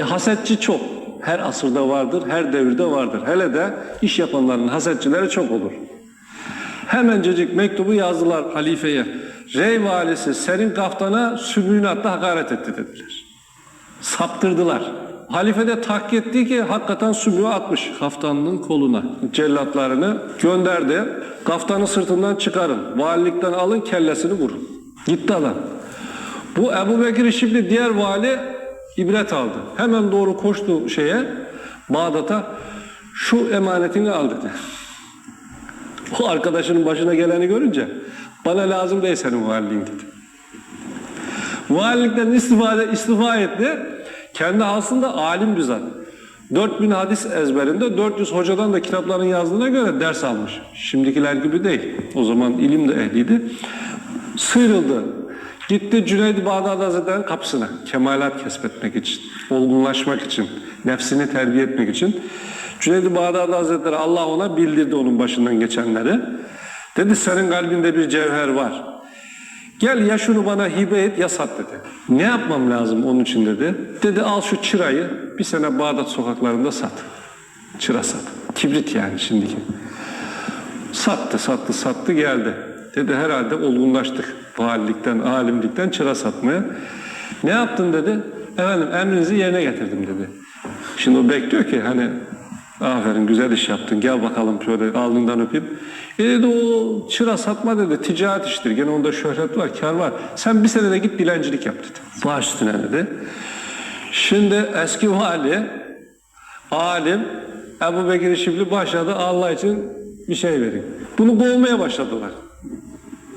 E, hasetçi çok. Her asırda vardır, her devirde vardır. Hele de iş yapanların hasetçileri çok olur. Hemencecik mektubu yazdılar halifeye. Rey valisi senin kaftana sübünatta hakaret etti dediler. Saptırdılar. Halife de tahkik etti ki hakikaten sübüğü atmış kaftanının koluna. Cellatlarını gönderdi. Kaftanı sırtından çıkarın. Valilikten alın kellesini vurun. Gitti adam. Bu Ebu Bekir şimdi diğer vali ibret aldı. Hemen doğru koştu şeye Bağdat'a şu emanetini al dedi. O arkadaşının başına geleni görünce bana lazım değil senin valiliğin dedi. Valilikten istifa, istifa etti. Kendi aslında alim bir zat. 4000 hadis ezberinde 400 hocadan da kitapların yazdığına göre ders almış. Şimdikiler gibi değil. O zaman ilim de ehliydi. Sıyrıldı. Gitti Cüneyd-i Bağdadi Hazretleri'nin kapısına. Kemalat kesbetmek için, olgunlaşmak için, nefsini terbiye etmek için. Cüneyd-i Bağdadi Hazretleri Allah ona bildirdi onun başından geçenleri. Dedi senin kalbinde bir cevher var. Gel ya şunu bana hibe et ya sat dedi. Ne yapmam lazım onun için dedi. Dedi al şu çırayı bir sene Bağdat sokaklarında sat. Çıra sat. Kibrit yani şimdiki. Sattı sattı sattı geldi. Dedi herhalde olgunlaştık. Valilikten, alimlikten çıra satmaya. Ne yaptın dedi. Efendim emrinizi yerine getirdim dedi. Şimdi o bekliyor ki hani aferin güzel iş yaptın gel bakalım şöyle alnından öpeyim. E dedi o çıra satma dedi ticaret iştir. Gene onda şöhret var, kar var. Sen bir senede git dilencilik yap dedi. Baş üstüne dedi. Şimdi eski vali, alim Ebu Bekir Şibli başladı Allah için bir şey verin. Bunu kovmaya başladılar.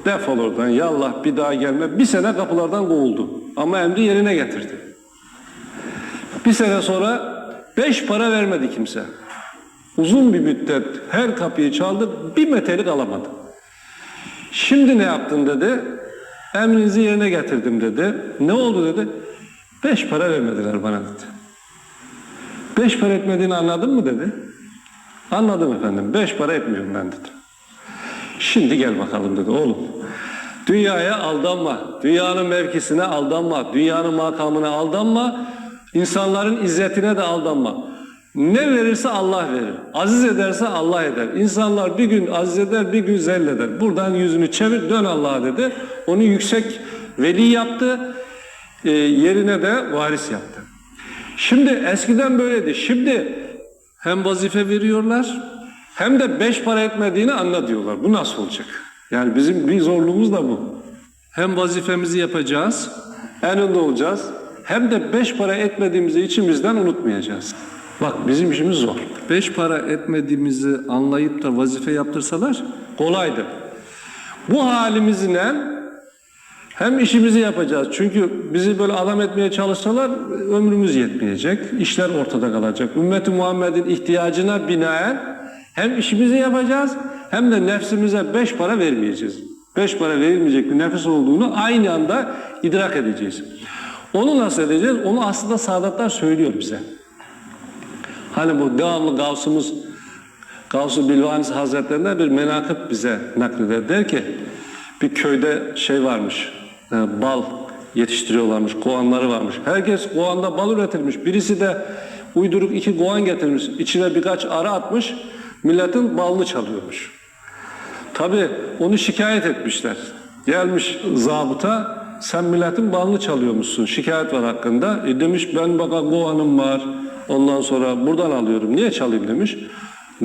Defol oradan yallah bir daha gelme. Bir sene kapılardan kovuldu. Ama emri yerine getirdi. Bir sene sonra beş para vermedi kimse. Uzun bir müddet her kapıyı çaldı, bir metelik alamadı. Şimdi ne yaptın dedi. Emrinizi yerine getirdim dedi. Ne oldu dedi. Beş para vermediler bana dedi. Beş para etmediğini anladın mı dedi. Anladım efendim. Beş para etmiyorum ben dedi. Şimdi gel bakalım dedi oğlum. Dünyaya aldanma. Dünyanın mevkisine aldanma. Dünyanın makamına aldanma. İnsanların izzetine de aldanma. Ne verirse Allah verir. Aziz ederse Allah eder. İnsanlar bir gün aziz eder, bir gün zelleder. Buradan yüzünü çevir, dön Allah'a dedi. Onu yüksek veli yaptı. e, yerine de varis yaptı. Şimdi eskiden böyleydi. Şimdi hem vazife veriyorlar hem de beş para etmediğini anla diyorlar. Bu nasıl olacak? Yani bizim bir zorluğumuz da bu. Hem vazifemizi yapacağız, en önde olacağız. Hem de beş para etmediğimizi içimizden unutmayacağız. Bak bizim işimiz zor. Beş para etmediğimizi anlayıp da vazife yaptırsalar Kolaydı. Bu halimizle hem işimizi yapacağız. Çünkü bizi böyle adam etmeye çalışsalar ömrümüz yetmeyecek. İşler ortada kalacak. Ümmeti Muhammed'in ihtiyacına binaen hem işimizi yapacağız hem de nefsimize beş para vermeyeceğiz. Beş para verilmeyecek bir nefis olduğunu aynı anda idrak edeceğiz. Onu nasıl edeceğiz? Onu aslında Sadatlar söylüyor bize. Hani bu devamlı Gavs'ımız Gavs-ı Bilvanis Hazretlerinden bir menakıb bize nakleder. Der ki bir köyde şey varmış, e, bal yetiştiriyorlarmış, kovanları varmış. Herkes kovanda bal üretilmiş. Birisi de uyduruk iki kovan getirmiş. İçine birkaç arı atmış. Milletin balını çalıyormuş. Tabi onu şikayet etmişler. Gelmiş zabıta sen milletin balını çalıyormuşsun. Şikayet var hakkında. E demiş ben baka kovanım var. Ondan sonra buradan alıyorum. Niye çalayım demiş.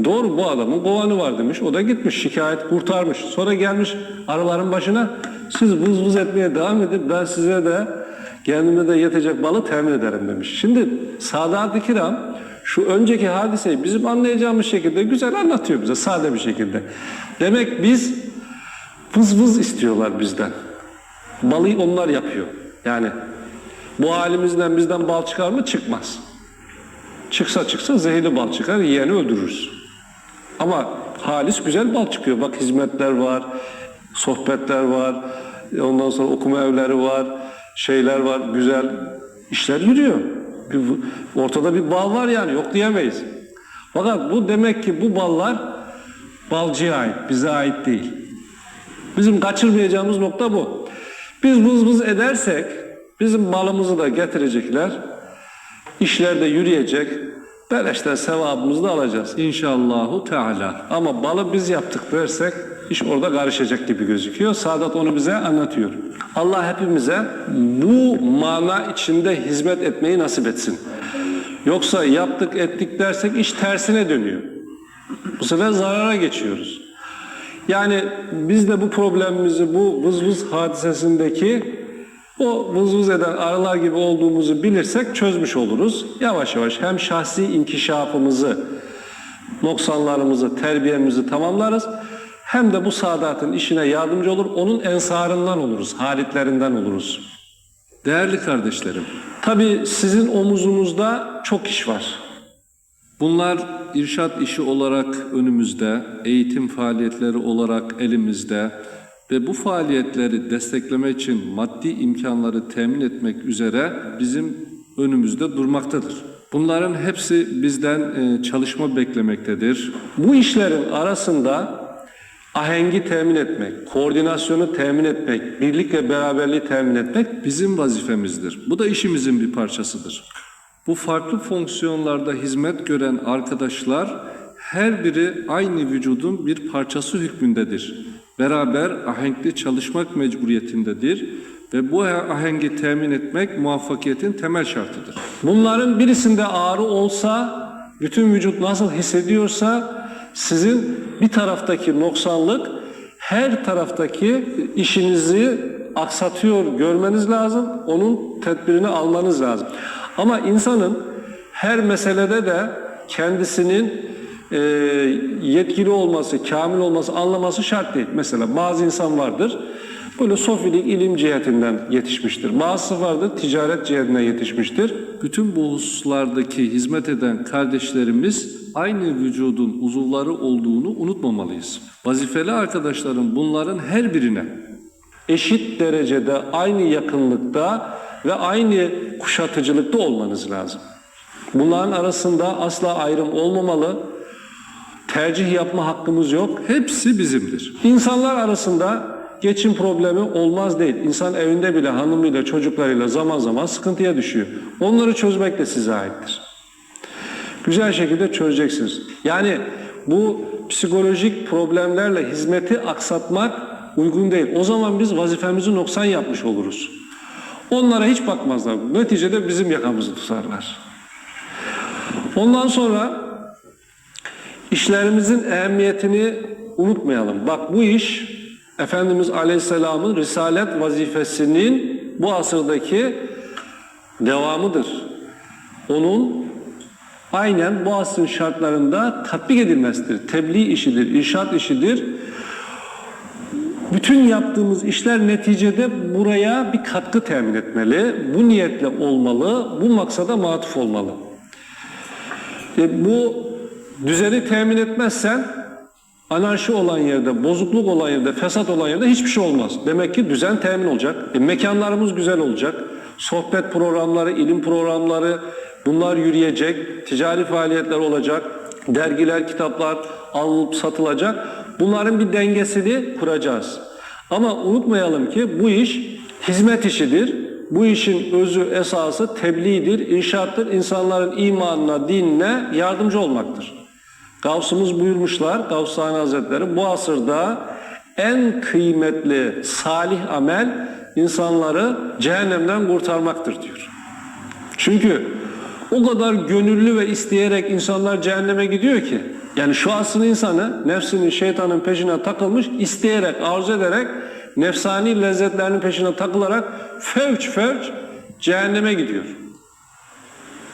Doğru bu adamın kovanı var demiş. O da gitmiş şikayet kurtarmış. Sonra gelmiş arıların başına siz vız vız etmeye devam edin. Ben size de kendime de yetecek balı temin ederim demiş. Şimdi Sadat-ı Kiram şu önceki hadiseyi bizim anlayacağımız şekilde güzel anlatıyor bize sade bir şekilde. Demek biz vız vız istiyorlar bizden. Balı onlar yapıyor. Yani bu halimizden bizden bal çıkar mı? Çıkmaz. Çıksa çıksa zehirli bal çıkar, yiyeni öldürürüz. Ama halis güzel bal çıkıyor. Bak hizmetler var, sohbetler var, ondan sonra okuma evleri var, şeyler var, güzel işler yürüyor. Bir, ortada bir bal var yani, yok diyemeyiz. Fakat bu demek ki bu ballar balcıya ait, bize ait değil. Bizim kaçırmayacağımız nokta bu. Biz vız vız edersek bizim balımızı da getirecekler. işlerde yürüyecek, beleşten sevabımızı da alacağız. İnşallahu Teala. Ama balı biz yaptık dersek iş orada karışacak gibi gözüküyor. Sadat onu bize anlatıyor. Allah hepimize bu mana içinde hizmet etmeyi nasip etsin. Yoksa yaptık ettik dersek iş tersine dönüyor. Bu sefer zarara geçiyoruz. Yani biz de bu problemimizi bu vız vız hadisesindeki o vız vız eden arılar gibi olduğumuzu bilirsek çözmüş oluruz. Yavaş yavaş hem şahsi inkişafımızı noksanlarımızı, terbiyemizi tamamlarız. Hem de bu saadatın işine yardımcı olur. Onun ensarından oluruz, halitlerinden oluruz. Değerli kardeşlerim, Tabii sizin omuzunuzda çok iş var. bunlar irşat işi olarak önümüzde, eğitim faaliyetleri olarak elimizde ve bu faaliyetleri desteklemek için maddi imkanları temin etmek üzere bizim önümüzde durmaktadır. Bunların hepsi bizden e, çalışma beklemektedir. Bu işlerin arasında ahengi temin etmek, koordinasyonu temin etmek, birlik ve beraberliği temin etmek bizim vazifemizdir. Bu da işimizin bir parçasıdır. Bu farklı fonksiyonlarda hizmet gören arkadaşlar her biri aynı vücudun bir parçası hükmündedir. Beraber ahenkli çalışmak mecburiyetindedir ve bu ahengi temin etmek muvaffakiyetin temel şartıdır. Bunların birisinde ağrı olsa, bütün vücut nasıl hissediyorsa sizin bir taraftaki noksanlık her taraftaki işinizi aksatıyor görmeniz lazım. Onun tedbirini almanız lazım. Ama insanın her meselede de kendisinin e, yetkili olması, kamil olması, anlaması şart değil. Mesela bazı insan vardır, böyle sofilik ilim cihetinden yetişmiştir. Bazısı vardır, ticaret cihetinden yetişmiştir. Bütün bu hususlardaki hizmet eden kardeşlerimiz aynı vücudun uzuvları olduğunu unutmamalıyız. Vazifeli arkadaşların bunların her birine eşit derecede aynı yakınlıkta ve aynı kuşatıcılıkta olmanız lazım. Bunların arasında asla ayrım olmamalı. Tercih yapma hakkımız yok. hepsi bizimdir. İnsanlar arasında geçim problemi olmaz değil. İnsan evinde bile hanımıyla çocuklarıyla zaman zaman sıkıntıya düşüyor. Onları çözmek de size aittir. Güzel şekilde çözeceksiniz. Yani bu psikolojik problemlerle hizmeti aksatmak uygun değil. O zaman biz vazifemizi noksan yapmış oluruz. Onlara hiç bakmazlar. Neticede bizim yakamızı tutarlar. Ondan sonra işlerimizin ehemmiyetini unutmayalım. Bak bu iş Efendimiz Aleyhisselam'ın risalet vazifesinin bu asırdaki devamıdır. Onun aynen bu asrın şartlarında tatbik edilmesidir. Tebliğ işidir, irşat işidir. Bütün yaptığımız işler neticede buraya bir katkı temin etmeli. Bu niyetle olmalı, bu maksada matuf olmalı. E, bu düzeni temin etmezsen anarşi olan yerde, bozukluk olan yerde, fesat olan yerde hiçbir şey olmaz. Demek ki düzen temin olacak. E, mekanlarımız güzel olacak. Sohbet programları, ilim programları bunlar yürüyecek. Ticari faaliyetler olacak. Dergiler, kitaplar alınıp satılacak. Bunların bir dengesini kuracağız. Ama unutmayalım ki bu iş hizmet işidir. Bu işin özü, esası tebliğdir, irşattır. İnsanların imanına, dinine yardımcı olmaktır. Gavsımız buyurmuşlar, Gavsani Hazretleri bu asırda en kıymetli salih amel insanları cehennemden kurtarmaktır diyor. Çünkü o kadar gönüllü ve isteyerek insanlar cehenneme gidiyor ki yani şu asrın insanı nefsinin şeytanın peşine takılmış isteyerek arzu ederek nefsani lezzetlerinin peşine takılarak fevç fevç cehenneme gidiyor.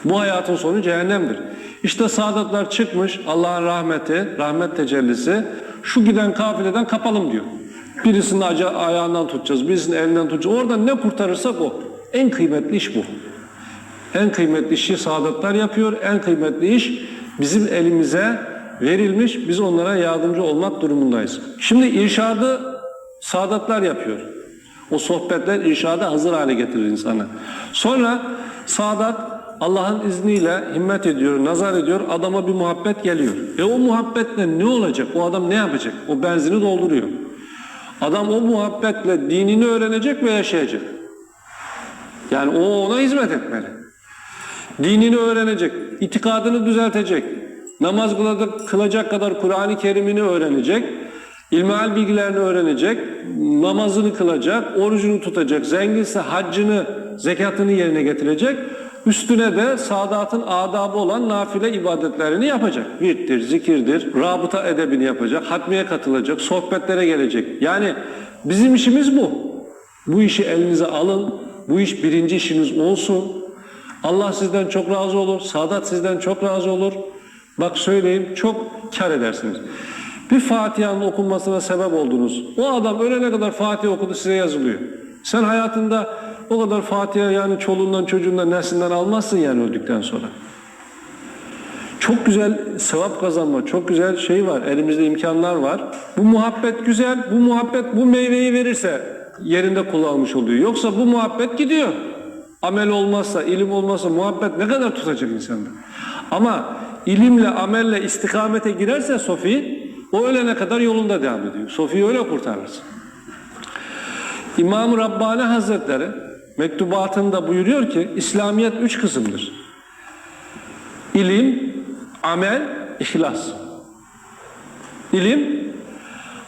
Bu hayatın sonu cehennemdir. İşte saadatlar çıkmış Allah'ın rahmeti, rahmet tecellisi şu giden kafileden kapalım diyor. Birisinin aca- ayağından tutacağız, birisinin elinden tutacağız. Oradan ne kurtarırsak o. En kıymetli iş bu. En kıymetli işi saadatlar yapıyor. En kıymetli iş bizim elimize verilmiş. Biz onlara yardımcı olmak durumundayız. Şimdi irşadı saadatlar yapıyor. O sohbetler irşada hazır hale getirir insanı. Sonra saadat Allah'ın izniyle himmet ediyor, nazar ediyor, adama bir muhabbet geliyor. E o muhabbetle ne olacak? O adam ne yapacak? O benzini dolduruyor. Adam o muhabbetle dinini öğrenecek ve yaşayacak. Yani o ona hizmet etmeli. Dinini öğrenecek, itikadını düzeltecek, namaz kılacak, kadar Kur'an-ı Kerim'ini öğrenecek, ilmihal bilgilerini öğrenecek, namazını kılacak, orucunu tutacak, zenginse haccını, zekatını yerine getirecek, üstüne de saadatın adabı olan nafile ibadetlerini yapacak. Virttir, zikirdir, rabıta edebini yapacak, hatmiye katılacak, sohbetlere gelecek. Yani bizim işimiz bu. Bu işi elinize alın, bu iş birinci işiniz olsun. Allah sizden çok razı olur, Sadat sizden çok razı olur. Bak söyleyeyim çok kar edersiniz. Bir Fatiha'nın okunmasına sebep oldunuz. O adam ölene kadar Fatiha okudu size yazılıyor. Sen hayatında o kadar Fatiha yani çoluğundan çocuğundan neslinden almazsın yani öldükten sonra. Çok güzel sevap kazanma, çok güzel şey var. Elimizde imkanlar var. Bu muhabbet güzel. Bu muhabbet bu meyveyi verirse yerinde kullanmış oluyor. Yoksa bu muhabbet gidiyor. Amel olmazsa, ilim olmazsa muhabbet ne kadar tutacak insanda? Ama ilimle, amelle istikamete girerse Sofi, o ölene kadar yolunda devam ediyor. Sofi'yi öyle kurtarırsın. İmam-ı Rabbani Hazretleri mektubatında buyuruyor ki İslamiyet üç kısımdır. İlim, amel, ihlas. İlim,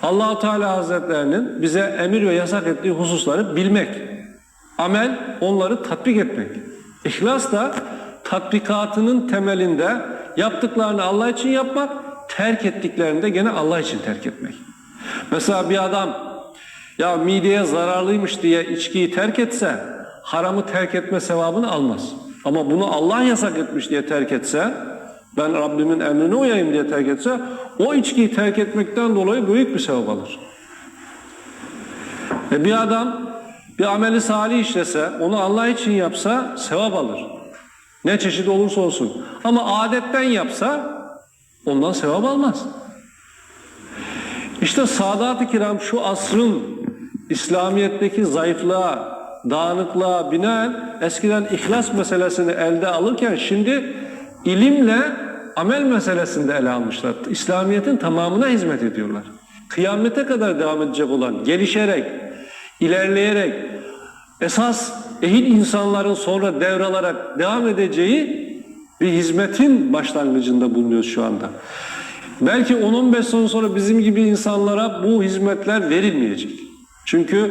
allah Teala Hazretlerinin bize emir ve yasak ettiği hususları bilmek. Amel, onları tatbik etmek. İhlas da tatbikatının temelinde yaptıklarını Allah için yapmak, terk ettiklerini de gene Allah için terk etmek. Mesela bir adam ya mideye zararlıymış diye içkiyi terk etse haramı terk etme sevabını almaz. Ama bunu Allah yasak etmiş diye terk etse ben Rabbimin emrine uyayım diye terk etse o içkiyi terk etmekten dolayı büyük bir sevap alır. E bir adam bir ameli salih işlese onu Allah için yapsa sevap alır. Ne çeşit olursa olsun. Ama adetten yapsa ondan sevap almaz. İşte Sadat-ı Kiram şu asrın İslamiyet'teki zayıflığa, dağınıklığa binaen eskiden ihlas meselesini elde alırken şimdi ilimle amel meselesini de ele almışlar. İslamiyet'in tamamına hizmet ediyorlar. Kıyamete kadar devam edecek olan, gelişerek, ilerleyerek, esas ehil insanların sonra devralarak devam edeceği bir hizmetin başlangıcında bulunuyoruz şu anda. Belki 10-15 sene sonra bizim gibi insanlara bu hizmetler verilmeyecek. Çünkü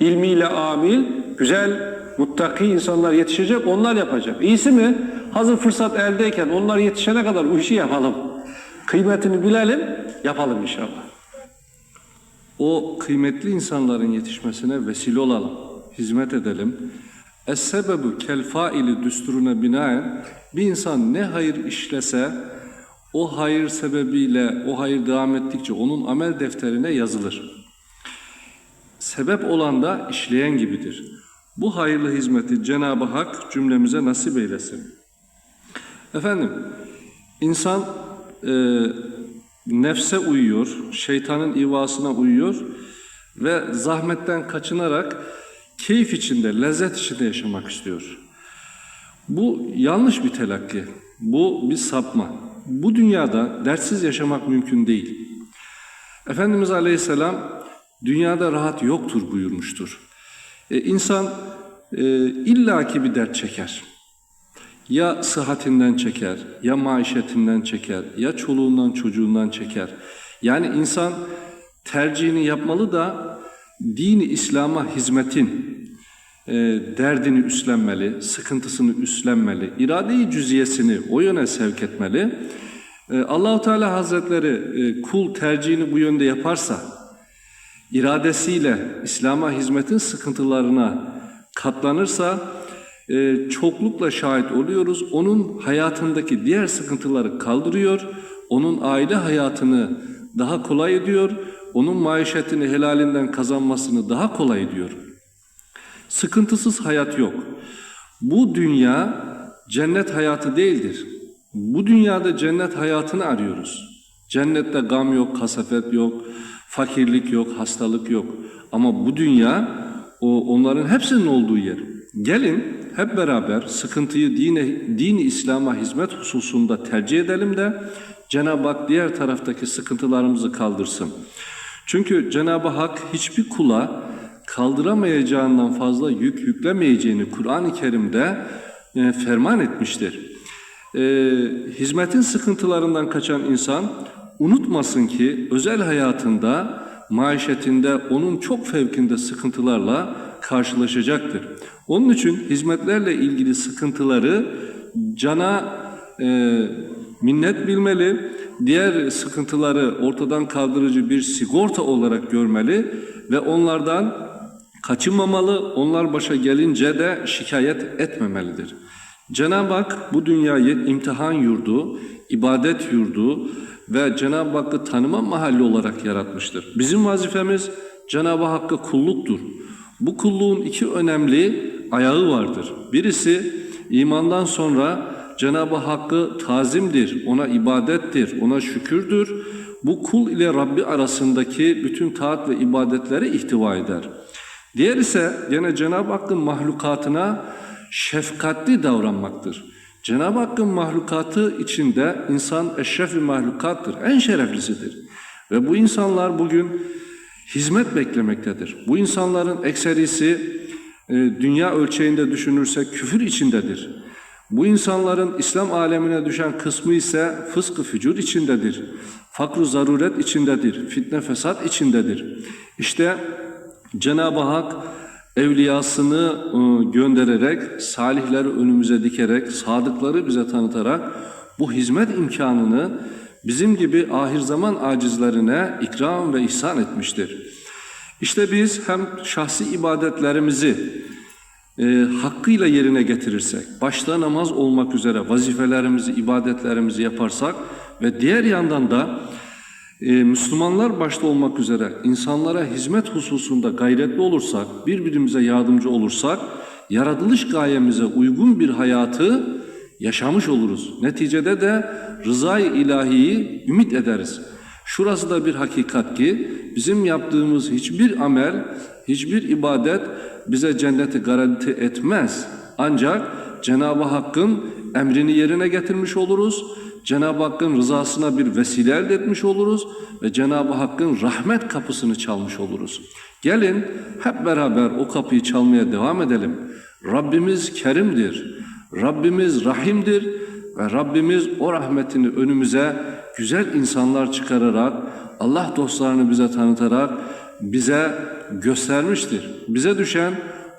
ilmiyle amil, güzel, muttaki insanlar yetişecek, onlar yapacak. İyisi mi? Hazır fırsat eldeyken onlar yetişene kadar bu işi yapalım. Kıymetini bilelim, yapalım inşallah. O kıymetli insanların yetişmesine vesile olalım, hizmet edelim. Es-sebebu kel faili düsturuna binaen bir insan ne hayır işlese o hayır sebebiyle o hayır devam ettikçe onun amel defterine yazılır. Sebep olan da işleyen gibidir. Bu hayırlı hizmeti Cenab-ı Hak cümlemize nasip eylesin. Efendim, insan e, nefse uyuyor, şeytanın ivasına uyuyor ve zahmetten kaçınarak keyif içinde, lezzet içinde yaşamak istiyor. Bu yanlış bir telakki, bu bir sapma. Bu dünyada dertsiz yaşamak mümkün değil. Efendimiz Aleyhisselam dünyada rahat yoktur buyurmuştur. E, insan e, illaki bir dert çeker. Ya sıhhatinden çeker, ya maişetinden çeker, ya çoluğundan çocuğundan çeker. Yani insan tercihini yapmalı da dini İslam'a hizmetin e, derdini üstlenmeli, sıkıntısını üstlenmeli, irade-i cüziyesini o yöne sevk etmeli. E, Allahu Teala Hazretleri e, kul tercihini bu yönde yaparsa, iradesiyle İslam'a hizmetin sıkıntılarına katlanırsa e, çoklukla şahit oluyoruz. Onun hayatındaki diğer sıkıntıları kaldırıyor, onun aile hayatını daha kolay ediyor, onun maişetini helalinden kazanmasını daha kolay ediyor. Sıkıntısız hayat yok. Bu dünya cennet hayatı değildir. Bu dünyada cennet hayatını arıyoruz. Cennette gam yok, kasafet yok, fakirlik yok, hastalık yok. Ama bu dünya o onların hepsinin olduğu yer. Gelin hep beraber sıkıntıyı dine, dini İslam'a hizmet hususunda tercih edelim de Cenab-ı Hak diğer taraftaki sıkıntılarımızı kaldırsın. Çünkü Cenab-ı Hak hiçbir kula kaldıramayacağından fazla yük yüklemeyeceğini Kur'an-ı Kerim'de e, ferman etmiştir. E, hizmetin sıkıntılarından kaçan insan unutmasın ki özel hayatında, maişetinde onun çok fevkinde sıkıntılarla karşılaşacaktır. Onun için hizmetlerle ilgili sıkıntıları cana e, minnet bilmeli, diğer sıkıntıları ortadan kaldırıcı bir sigorta olarak görmeli ve onlardan kaçınmamalı, onlar başa gelince de şikayet etmemelidir. Cenab-ı Hak bu dünyayı imtihan yurdu, ibadet yurdu ve Cenab-ı Hakk'ı tanıma mahalli olarak yaratmıştır. Bizim vazifemiz Cenab-ı Hakk'a kulluktur. Bu kulluğun iki önemli ayağı vardır. Birisi imandan sonra Cenab-ı Hakk'ı tazimdir, ona ibadettir, ona şükürdür. Bu kul ile Rabbi arasındaki bütün taat ve ibadetleri ihtiva eder. Diğer ise yine Cenab-ı Hakk'ın mahlukatına şefkatli davranmaktır. Cenab-ı Hakk'ın mahlukatı içinde insan eşrefi mahlukattır, en şereflisidir. Ve bu insanlar bugün hizmet beklemektedir. Bu insanların ekserisi dünya ölçeğinde düşünürsek küfür içindedir. Bu insanların İslam alemine düşen kısmı ise fıskı fücur içindedir. Fakru zaruret içindedir. Fitne fesat içindedir. İşte Cenab-ı Hak evliyasını e, göndererek, salihleri önümüze dikerek, sadıkları bize tanıtarak bu hizmet imkanını bizim gibi ahir zaman acizlerine ikram ve ihsan etmiştir. İşte biz hem şahsi ibadetlerimizi e, hakkıyla yerine getirirsek, başta namaz olmak üzere vazifelerimizi, ibadetlerimizi yaparsak ve diğer yandan da e, Müslümanlar başta olmak üzere insanlara hizmet hususunda gayretli olursak, birbirimize yardımcı olursak, yaratılış gayemize uygun bir hayatı yaşamış oluruz. Neticede de rızayı ilahiyi ümit ederiz. Şurası da bir hakikat ki bizim yaptığımız hiçbir amel, hiçbir ibadet bize cenneti garanti etmez. Ancak Cenab-ı Hakk'ın emrini yerine getirmiş oluruz. Cenab-ı Hakk'ın rızasına bir vesile elde etmiş oluruz ve Cenab-ı Hakk'ın rahmet kapısını çalmış oluruz. Gelin hep beraber o kapıyı çalmaya devam edelim. Rabbimiz kerimdir. Rabbimiz rahimdir ve Rabbimiz o rahmetini önümüze güzel insanlar çıkararak, Allah dostlarını bize tanıtarak bize göstermiştir. Bize düşen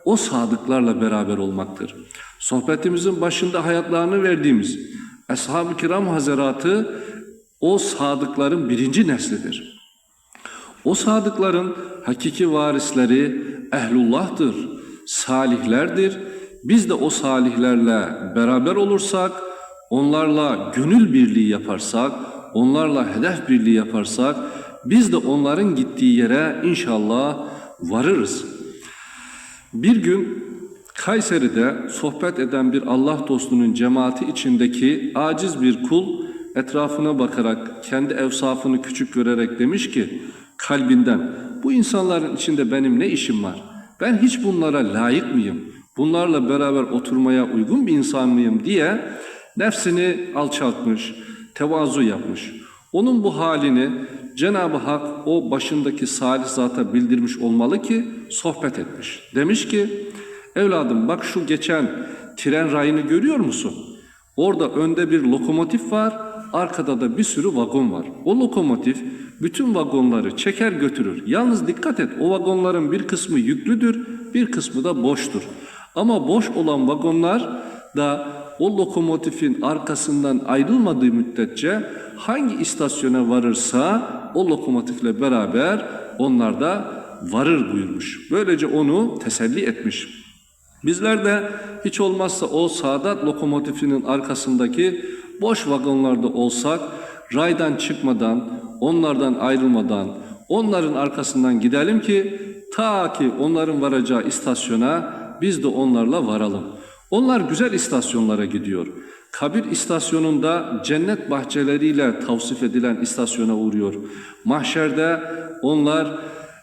o sadıklarla beraber olmaktır. Sohbetimizin başında hayatlarını verdiğimiz Ashab-ı Kiram Hazaratı o sadıkların birinci neslidir. O sadıkların hakiki varisleri ehlullah'tır, salihlerdir. Biz de o salihlerle beraber olursak, onlarla gönül birliği yaparsak, onlarla hedef birliği yaparsak, biz de onların gittiği yere inşallah varırız. Bir gün Kayseri'de sohbet eden bir Allah dostunun cemaati içindeki aciz bir kul etrafına bakarak kendi evsafını küçük görerek demiş ki kalbinden bu insanların içinde benim ne işim var? Ben hiç bunlara layık mıyım? Bunlarla beraber oturmaya uygun bir insan mıyım diye nefsini alçaltmış, tevazu yapmış. Onun bu halini Cenab-ı Hak o başındaki salih zata bildirmiş olmalı ki sohbet etmiş. Demiş ki evladım bak şu geçen tren rayını görüyor musun? Orada önde bir lokomotif var, arkada da bir sürü vagon var. O lokomotif bütün vagonları çeker götürür. Yalnız dikkat et o vagonların bir kısmı yüklüdür, bir kısmı da boştur. Ama boş olan vagonlar da o lokomotifin arkasından ayrılmadığı müddetçe hangi istasyona varırsa o lokomotifle beraber onlar da varır buyurmuş. Böylece onu teselli etmiş. Bizler de hiç olmazsa o Sadat lokomotifinin arkasındaki boş vagonlarda olsak raydan çıkmadan, onlardan ayrılmadan, onların arkasından gidelim ki ta ki onların varacağı istasyona biz de onlarla varalım. Onlar güzel istasyonlara gidiyor. Kabir istasyonunda cennet bahçeleriyle tavsif edilen istasyona uğruyor. Mahşerde onlar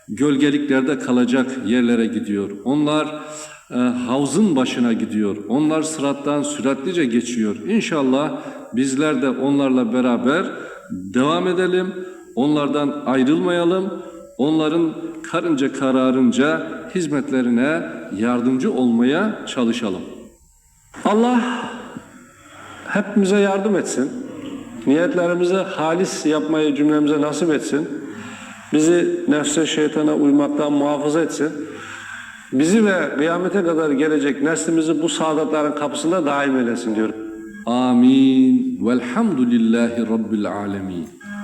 gölgeliklerde kalacak yerlere gidiyor. Onlar e, havzın başına gidiyor. Onlar sırattan süratlice geçiyor. İnşallah bizler de onlarla beraber devam edelim. Onlardan ayrılmayalım. Onların karınca kararınca hizmetlerine yardımcı olmaya çalışalım. Allah hepimize yardım etsin. Niyetlerimizi halis yapmayı cümlemize nasip etsin. Bizi nefse şeytana uymaktan muhafaza etsin. Bizi ve kıyamete kadar gelecek neslimizi bu saadatların kapısında daim eylesin diyorum. Amin. Velhamdülillahi Rabbil alemin.